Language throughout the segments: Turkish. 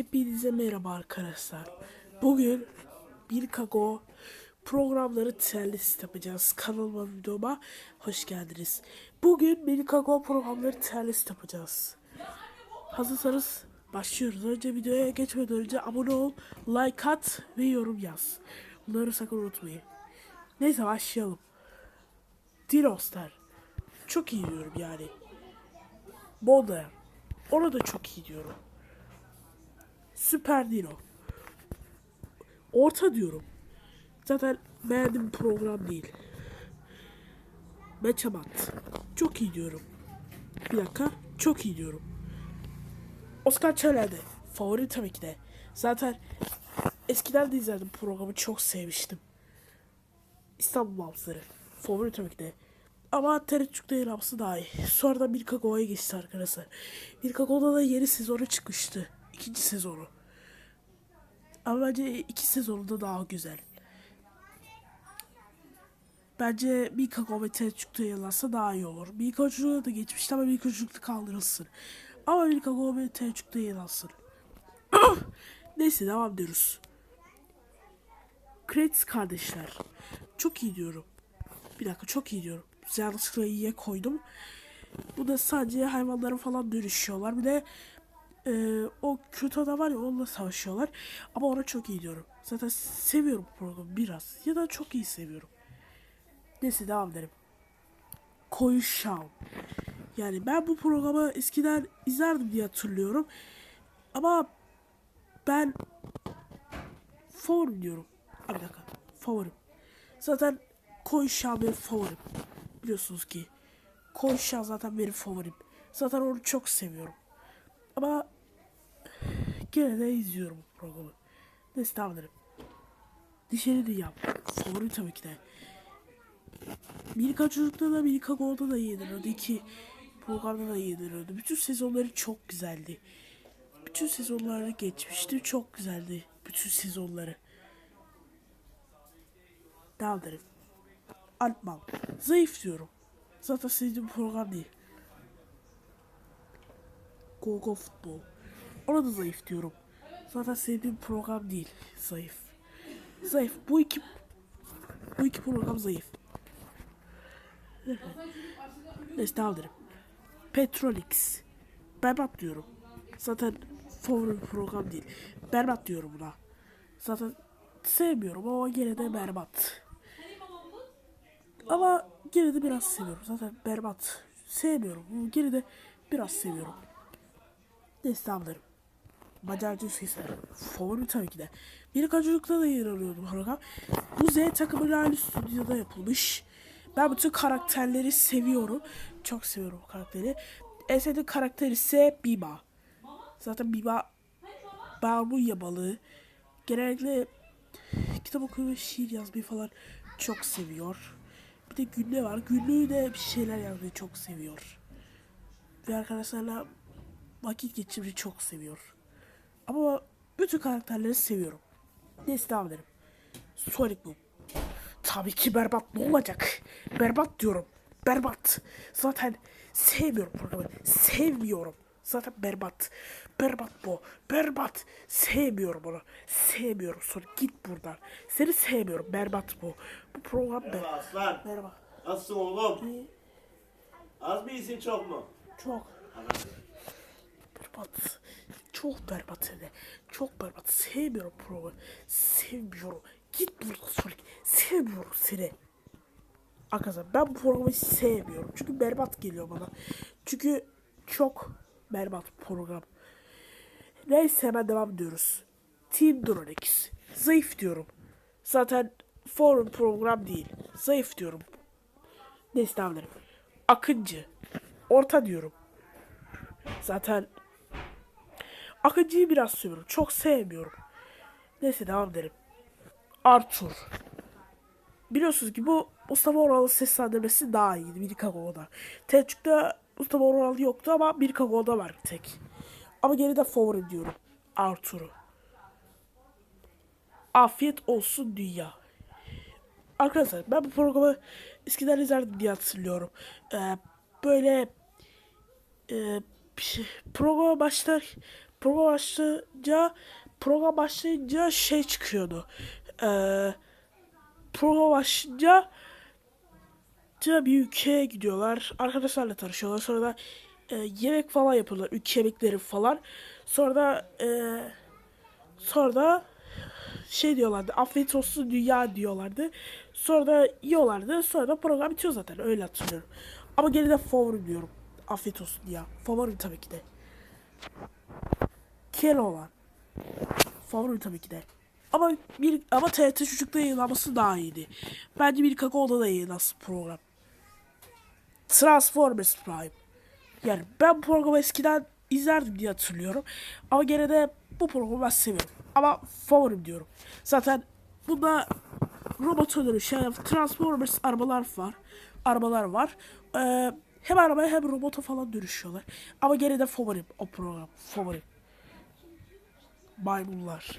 Hepinize merhaba arkadaşlar. Bugün bir kago programları terlist yapacağız. Kanalıma videoma hoş geldiniz. Bugün bir kago programları terlist yapacağız. Hazırsanız başlıyoruz. Önce videoya geçmeden önce abone ol, like at ve yorum yaz. Bunları sakın unutmayın. Neyse başlayalım. Dinoslar. Çok iyi diyorum yani. Modern. Ona da çok iyi diyorum. Süper Dino. Orta diyorum. Zaten beğendiğim bir program değil. Meçamat. Çok iyi diyorum. Bir dakika. Çok iyi diyorum. Oscar Çelen'de. Favori tabii ki de. Zaten eskiden de izlerdim programı. Çok sevmiştim. İstanbul Mavsları. Favori tabii ki de. Ama Tereddüt'te yer alması daha iyi. Sonradan bir Kago'ya geçti arkadaşlar. Bir Kago'da da yeni sezonu çıkmıştı. İkinci sezonu. Ama bence iki sezonu da daha güzel. Bence Mika Tereddüt'te yer alsa daha iyi olur. Mika Çocuk'a da geçmişti ama Mika Çocuk'ta kaldırılsın. Ama Mika Tereddüt'te yer alsın. Neyse devam ediyoruz. Kretz kardeşler. Çok iyi diyorum. Bir dakika çok iyi diyorum. Yanlışlıkla iyiye koydum. Bu da sadece hayvanlara falan dönüşüyorlar. Bir de e, o kötü adam var ya onunla savaşıyorlar. Ama ona çok iyi diyorum. Zaten seviyorum programı biraz. Ya da çok iyi seviyorum. Neyse devam edelim. Koyu Şam. Yani ben bu programı eskiden izlerdim diye hatırlıyorum. Ama ben favorim diyorum. Bir dakika. Favorim. Zaten Koyu Şam benim favorim. Biliyorsunuz ki. Koyu Şam zaten benim favorim. Zaten onu çok seviyorum. Ama gene de izliyorum bu programı. Neyse devam edelim. Dışarı Dünya. Favorim tabii ki de. Milka Çocuk'ta da Milka Gold'da da yediriliyordu. İki programda da yediriliyordu. Bütün sezonları çok güzeldi. Bütün sezonları geçmişti. Çok güzeldi. Bütün sezonları. Devam edelim. Altman. Zayıf diyorum. Zaten sevdiğim program değil. Go Futbol. Ona da zayıf diyorum. Zaten sevdiğim program değil. Zayıf. Zayıf. Bu iki bu iki program zayıf. Neyse devam edelim. Petrolix. Berbat diyorum. Zaten favori program değil. Berbat diyorum buna. Zaten sevmiyorum ama gene de berbat. Ama gene de biraz seviyorum. Zaten berbat. Sevmiyorum. Gene de biraz seviyorum. Edelim. Macarcı sesler. Favori tabii ki de. Bir çocukta da yer alıyordu program. Bu Z takımıyla aynı stüdyoda yapılmış. Ben bütün karakterleri seviyorum. Çok seviyorum bu karakteri. En sevdiğim karakter ise Biba. Zaten Biba barbunya balığı. Genellikle kitap okumayı, şiir yazmayı falan çok seviyor. Bir de günlüğü var. Günlüğü de bir şeyler yazmayı çok seviyor. Ve arkadaşlarla vakit geçirmeyi çok seviyor. Ama bütün karakterleri seviyorum. Neyse devam edelim. Sonic Boom. Tabii ki berbat ne olacak? Berbat diyorum. Berbat. Zaten sevmiyorum programı. Sevmiyorum. Zaten berbat. Berbat bu. Berbat. Sevmiyorum onu. Sevmiyorum. Sonra git buradan. Seni sevmiyorum. Berbat bu. Bu program Merhaba ber. aslan. Merhaba. Nasılsın oğlum? İyi. Az mı iyisin çok mu? Çok berbat. Çok berbat hem. Çok berbat. Sevmiyorum programı. Sevmiyorum. Git buradan Sonic. Sevmiyorum seni. Arkadaşlar ben bu programı sevmiyorum. Çünkü berbat geliyor bana. Çünkü çok berbat program. Neyse hemen devam ediyoruz. Team Dronix. Zayıf diyorum. Zaten forum program değil. Zayıf diyorum. Neyse devam edelim. Akıncı. Orta diyorum. Zaten Akıncı'yı biraz seviyorum. Çok sevmiyorum. Neyse devam edelim. Arthur. Biliyorsunuz ki bu Mustafa Oral'ın seslendirmesi daha iyiydi bir Kago'da. Teçük'te Mustafa Oral yoktu ama bir Kago'da var tek. Ama gene de favori diyorum. Arthur'u. Afiyet olsun dünya. Arkadaşlar ben bu programı eskiden izlerdim diye hatırlıyorum. Ee, böyle e, şey, programa başlar program başlayınca program başlayınca şey çıkıyordu. Ee, program başlayınca bir ülkeye gidiyorlar. Arkadaşlarla tanışıyorlar. Sonra da e, yemek falan yapıyorlar. Ülke yemekleri falan. Sonra da e, sonra da şey diyorlardı. Afiyet olsun dünya diyorlardı. Sonra da yiyorlardı. Sonra da program bitiyor zaten. Öyle hatırlıyorum. Ama gene de favorim diyorum. Afiyet olsun dünya. Favorim tabii ki de. Keloğlan. Favorim tabii ki de. Ama bir ama TRT Çocuk'ta yayınlanması daha iyiydi. Bence bir Kakao'da da yayınlansın program. Transformers Prime. Yani ben bu programı eskiden izlerdim diye hatırlıyorum. Ama gene de bu programı ben seviyorum. Ama favorim diyorum. Zaten bunda robota dönüşen Transformers arabalar var. Arabalar var. Ee, hem arabaya hem robota falan dönüşüyorlar. Ama gene de favorim o program. Favorim. Maymunlar.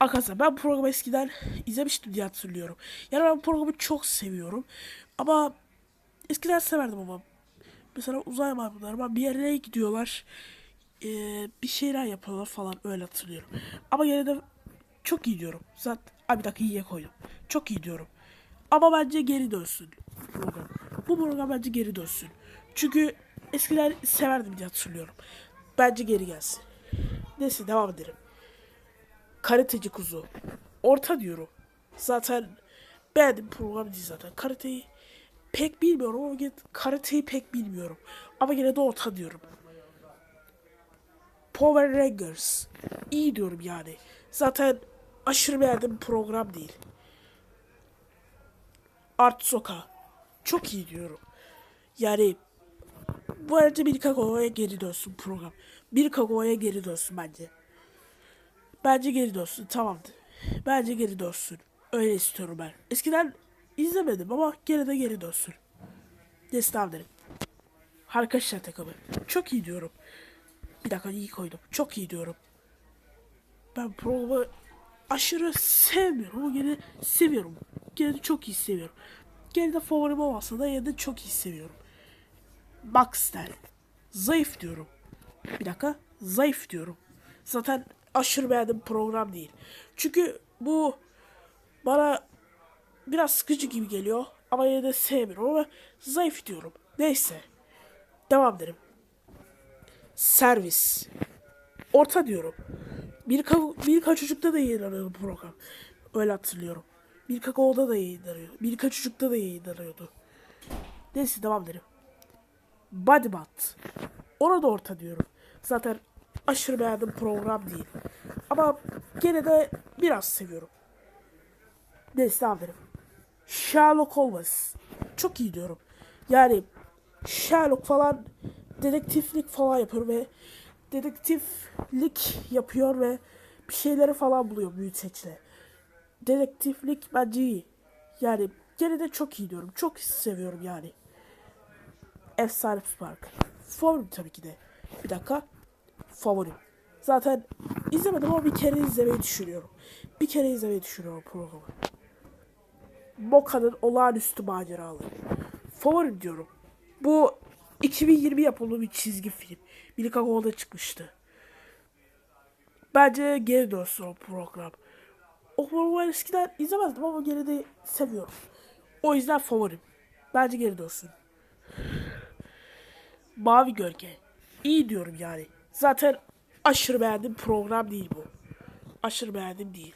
Arkadaşlar ben bu programı eskiden izlemiştim diye hatırlıyorum. Yani ben bu programı çok seviyorum. Ama eskiden severdim ama. Mesela uzay maymunları ama bir yere gidiyorlar. Ee, bir şeyler yapıyorlar falan öyle hatırlıyorum. Ama yine de çok iyi diyorum. Zaten Ay bir dakika iyiye koydum. Çok iyi diyorum. Ama bence geri dönsün program. Bu program bence geri dönsün. Çünkü eskiden severdim diye hatırlıyorum. Bence geri gelsin. Neyse devam edelim. Karateci kuzu. Orta diyorum. Zaten beğendim program değil zaten. Karateyi pek bilmiyorum ama karateyi pek bilmiyorum. Ama yine de orta diyorum. Power Rangers. İyi diyorum yani. Zaten aşırı beğendiğim bir program değil. Art Soka. Çok iyi diyorum. Yani bu bence bir Kakao'ya geri dönsün program. Bir Kakao'ya geri dönsün bence. Bence geri dönsün tamamdır. Bence geri dönsün. Öyle istiyorum ben. Eskiden izlemedim ama gene de geri dönsün. Destan derim. Şişe takımı. Çok iyi diyorum. Bir dakika iyi koydum. Çok iyi diyorum. Ben programı aşırı sevmiyorum ama gene seviyorum. Gene de çok iyi seviyorum. Gene de favorim olmasa da yine de çok iyi seviyorum. Baxter. Zayıf diyorum. Bir dakika. Zayıf diyorum. Zaten aşırı beğendiğim program değil. Çünkü bu bana biraz sıkıcı gibi geliyor. Ama yine de sevmiyorum ama zayıf diyorum. Neyse. Devam edelim. Servis. Orta diyorum. Bir, ka- birkaç çocukta da yayınlanıyordu program. Öyle hatırlıyorum. Bir kakaoda da yayınlanıyordu. Birkaç çocukta da yayınlanıyordu. Neyse devam edelim. Bodybat. Ona da orta diyorum. Zaten aşırı beğendiğim program değil. Ama gene de biraz seviyorum. Neyse edelim. Sherlock Holmes. Çok iyi diyorum. Yani Sherlock falan dedektiflik falan yapıyor ve dedektiflik yapıyor ve bir şeyleri falan buluyor büyüteçle. Dedektiflik bence iyi. Yani gene de çok iyi diyorum. Çok seviyorum yani. Efsane Park. Favorim tabii ki de. Bir dakika. Favorim. Zaten izlemedim ama bir kere izlemeyi düşünüyorum. Bir kere izlemeyi düşünüyorum programı. Moka'nın olağanüstü maceraları. Favorim diyorum. Bu 2020 yapımı bir çizgi film. Billy Kakao'da çıkmıştı. Bence geri dönsün o program. O programı eskiden izlemezdim ama gene de seviyorum. O yüzden favorim. Bence geri dönsün. Mavi Gölge. İyi diyorum yani. Zaten aşırı beğendiğim program değil bu. Aşırı beğendiğim değil.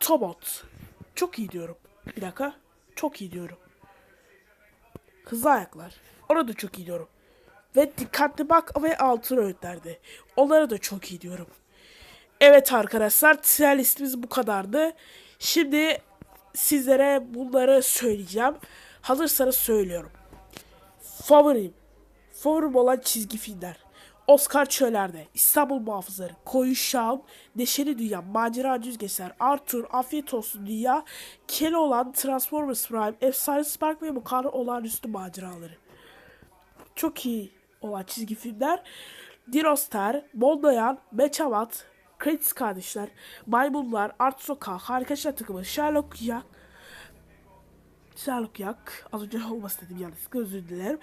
Tobot. Çok iyi diyorum. Bir dakika. Çok iyi diyorum. Hızlı ayaklar. Ona da çok iyi diyorum. Ve dikkatli bak ve altın öğütlerde. Onlara da çok iyi diyorum. Evet arkadaşlar tier listimiz bu kadardı. Şimdi sizlere bunları söyleyeceğim. Hazırsanız söylüyorum. Favorim. Favorim olan çizgi filmler. Oscar Çöler'de, İstanbul Muhafızları, Koyu Şam, Neşeli Dünya, Macera Yüzgeçler, Arthur, Afiyet Olsun Dünya, Keloğlan, Transformers Prime, Efsane Spark ve Mukarna Olağanüstü Maceraları. Çok iyi olan çizgi filmler. Dinostar, Mondayan, Meçavat, Kredis Kardeşler, Maymunlar, Art Sokağı, Harika Şah Takımı, Sherlock Yak, Sherlock Yak. Az önce olması dedim yanlışlıkla özür dilerim.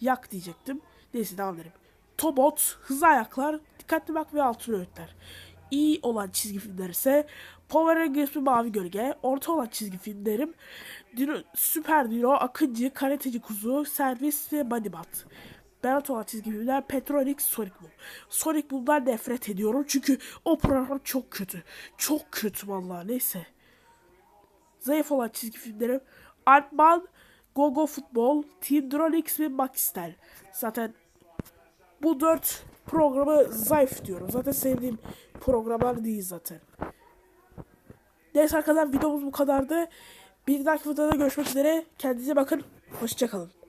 Yak diyecektim. Neyse devam edelim. Tobot, Hızlı Ayaklar, Dikkatli Bak ve Altın Öğütler. İyi olan çizgi filmler ise Power Rangers ve Mavi Gölge. Orta olan çizgi filmlerim Dino, Süper Dino, Akıncı, Karateci Kuzu, Servis ve Banibat. Berbat olan çizgi filmler Petronix, Sonic Boom. Sonic Boom'dan nefret ediyorum çünkü o program çok kötü. Çok kötü vallahi neyse. Zayıf olan çizgi filmlerim Artman, Gogo Futbol, Tindronix ve Maxistel. Zaten bu dört programı zayıf diyorum. Zaten sevdiğim programlar değil zaten. Neyse arkadaşlar videomuz bu kadardı. Bir dahaki videoda görüşmek üzere. Kendinize bakın. Hoşçakalın.